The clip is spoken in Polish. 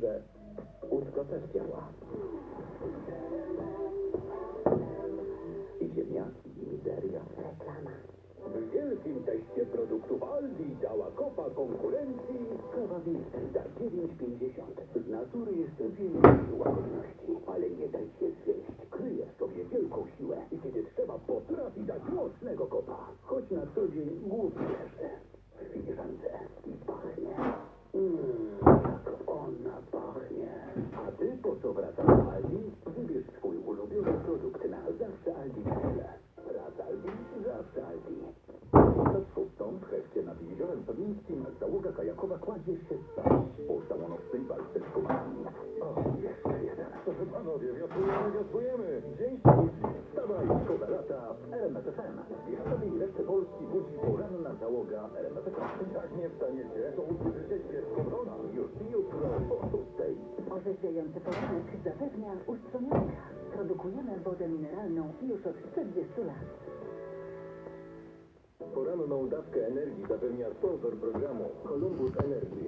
że łóżko też działa. I ziemniaki, i mizeria. Reklama. W wielkim teście produktów Aldi dała kopa konkurencji kawa Wilki za 9,50. Z natury jest wielkiej łagodności, ale nie daj się zwieść. Kryje w sobie wielką siłę i kiedy trzeba, potrafi dać mocnego kopa. Choć na co dzień głównie leży Aldi? Wybierz swój ulubiony produkt na zawsze Aldi.pl. Raz Aldi, zawsze Aldi. Przed szóstą w hefcie nad jeziorem Sowińskim załoga kajakowa kładzie się spać po szałonowskiej walce z komami. O, jeszcze jeden. Proszę panowie, wiosłujemy, wiosłujemy. Dzień się budzi. Wstawaj, szkoda lata w RMFFM. Bieszczady i resztę Polski budzi poranna załoga RMFFM. Jak nie wstaniecie, to usłyszycie wrona. Już jutro. Orzeźwiający poranek zapewnia Ustronianka. Produkujemy wodę mineralną już od 40 lat. Poranną dawkę energii zapewnia sponsor programu Columbus Energy.